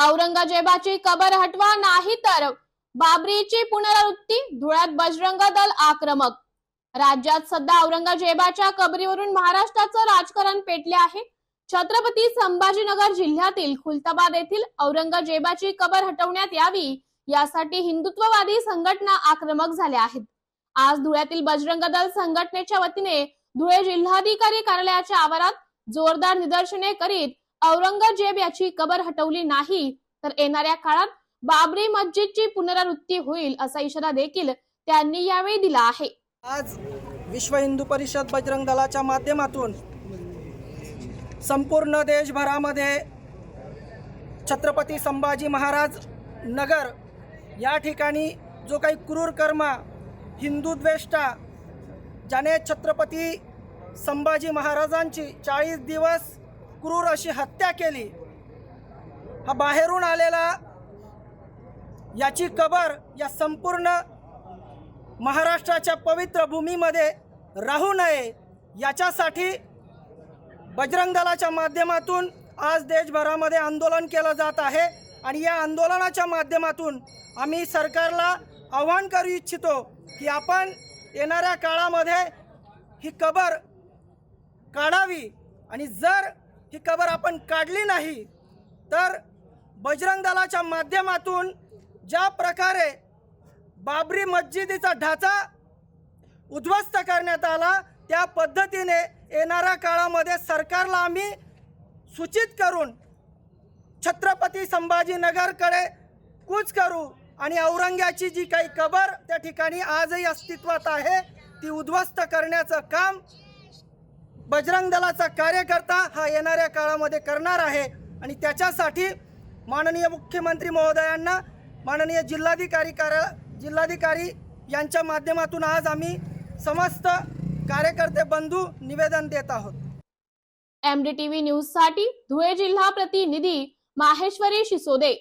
औरंगजेबाची कबर हटवा नाही तर बाबरीची पुनरावृत्ती धुळ्यात बजरंग दल आक्रमक. राज्यात सध्या औरंगजेबाच्या कबरीवरून महाराष्ट्राचं राजकारण पेटले आहे. छत्रपती संभाजीनगर जिल्ह्यातील खुलताबाद येथील औरंगजेबाची कबर हटवण्यात यावी यासाठी हिंदुत्ववादी संघटना आक्रमक झाल्या आहेत. आज धुळ्यातील बजरंग दल संघटनेच्या वतीने धुळे जिल्हाधिकारी कार्यालयाच्या आवारात जोरदार निदर्शने करीत औरंगजेब याची कबर हटवली नाही तर येणाऱ्या काळात बाबरी मस्जिदची पुनरावृत्ती होईल असा इशारा देखील त्यांनी यावेळी दिला आहे. आज विश्व हिंदू परिषद बजरंग दलाच्या माध्यमातून संपूर्ण देशभरामध्ये छत्रपती संभाजी महाराज नगर या ठिकाणी जो काही क्रूर कर्मा हिंदू द्वेष्टा ज्याने छत्रपती संभाजी महाराजांची चाळीस दिवस क्रूर अशी हत्या केली. हा बाहेरून आलेला याची कबर या संपूर्ण महाराष्ट्राच्या पवित्र भूमीमध्ये राहू नये याच्यासाठी बजरंग दलाच्या माध्यमातून आज देशभरामध्ये आंदोलन केलं जात आहे आणि या आंदोलनाच्या माध्यमातून आम्ही सरकारला आव्हान करू इच्छितो की आपण येणाऱ्या काळामध्ये ही कबर काढावी आणि जर ही कबर आपण काढली नाही. तर बजरंग दलाच्या माध्यमातून ज्या प्रकारे बाबरी मस्जिदीचा ढाचा उद्ध्वस्त करण्यात आला त्या पद्धतीने येणाऱ्या काळामध्ये सरकारला आम्ही सूचित करून छत्रपती संभाजीनगरकडे कूच करू आणि औरंग्याची जी काही कबर त्या ठिकाणी आजही अस्तित्वात आहे ती उद्ध्वस्त करण्याचं काम बजरंग दलाचा कार्यकर्ता हा येणाऱ्या काळामध्ये करणार आहे. आणि त्याच्यासाठी माननीय मुख्यमंत्री महोदयांना माननीय जिल्हाधिकारी कार्या जिल्हाधिकारी यांच्या माध्यमातून आज आम्ही समस्त कार्यकर्ते बंधू निवेदन देत आहोत. एमडीटीव्ही न्यूजसाठी धुळे जिल्हा प्रतिनिधी माहेश्वरी शिसोदे.